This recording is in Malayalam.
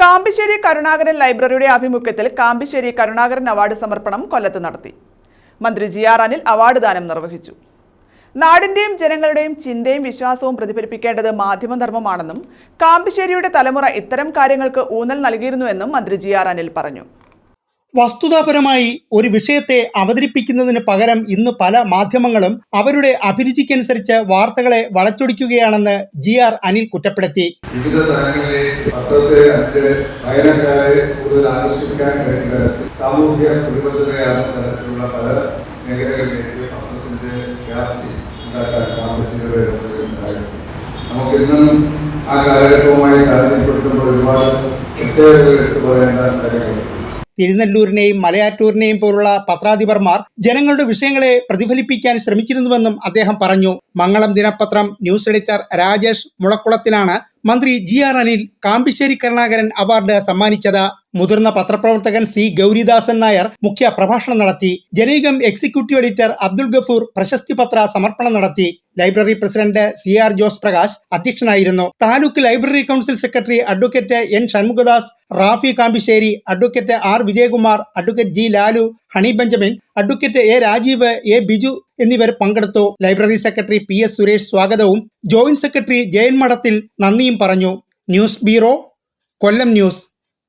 കാമ്പിശ്ശേരി കരുണാകരൻ ലൈബ്രറിയുടെ ആഭിമുഖ്യത്തിൽ കാമ്പിശ്ശേരി കരുണാകരൻ അവാർഡ് സമർപ്പണം കൊല്ലത്ത് നടത്തി. മന്ത്രി ജി ആർ അനിൽ അവാർഡ് ദാനം നിർവഹിച്ചു. നാടിന്റെയും ജനങ്ങളുടെയും ചിന്തയും വിശ്വാസവും പ്രതിഫലിപ്പിക്കേണ്ടത് മാധ്യമധർമ്മമാണെന്നും കാമ്പിശ്ശേരിയുടെ തലമുറ ഇത്തരം കാര്യങ്ങൾക്ക് ഊന്നൽ നൽകിയിരുന്നുവെന്നും മന്ത്രി ജി ആർ അനിൽ പറഞ്ഞു. വസ്തുതാപരമായി ഒരു വിഷയത്തെ അവതരിപ്പിക്കുന്നതിന് പകരം ഇന്ന് പല മാധ്യമങ്ങളും അവരുടെ അഭിരുചിക്കനുസരിച്ച് വാർത്തകളെ വളച്ചൊടിക്കുകയാണെന്ന് ജി ആർ അനിൽ കുറ്റപ്പെടുത്തി. തരത്തിലുള്ള പല ആ കാലഘട്ടവുമായി താരതമ്യപ്പെടുത്തുമ്പോൾ ഒരുപാട് പ്രത്യേകതകൾ എടുത്തു പറയേണ്ട കാര്യങ്ങളുണ്ട്. തിരുനെല്ലൂരിനെയും മലയാറ്റൂരിനെയും പോലുള്ള പത്രാധിപർമാർ ജനങ്ങളുടെ വിഷയങ്ങളെ പ്രതിഫലിപ്പിക്കാൻ ശ്രമിച്ചിരുന്നുവെന്നും അദ്ദേഹം പറഞ്ഞു. മംഗളം ദിനപത്രം ന്യൂസ് എഡിറ്റർ രാജേഷ് മുളക്കുളത്തിലാണ് മന്ത്രി G R Anil Kambissery Karunakaran award സമ്മാനിച്ചത് മുതിർന്ന പത്രപ്രവർത്തകൻ സി ഗൗരിദാസൻ നായർ മുഖ്യ പ്രഭാഷണം നടത്തി. ജനയുഗം എക്സിക്യൂട്ടീവ് എഡിറ്റർ അബ്ദുൾ ഗഫൂർ പ്രശസ്തി പത്ര സമർപ്പണം നടത്തി. Library president C R Jose Prakash അധ്യക്ഷനായിരുന്നു. Taluk library council secretary advocate N Shanmughadas Rafi Kambissery advocate R Vijayakumar advocate G Lalu Honey Benjamin advocate A Rajeev A Biju എന്നിവർ പങ്കെടുത്തു. Library secretary P S Suresh സ്വാഗതവും ജോയിന്റ് സെക്രട്ടറി ജയൻ മഠത്തിൽ നന്ദിയും പറഞ്ഞു. News bureau Kollam news.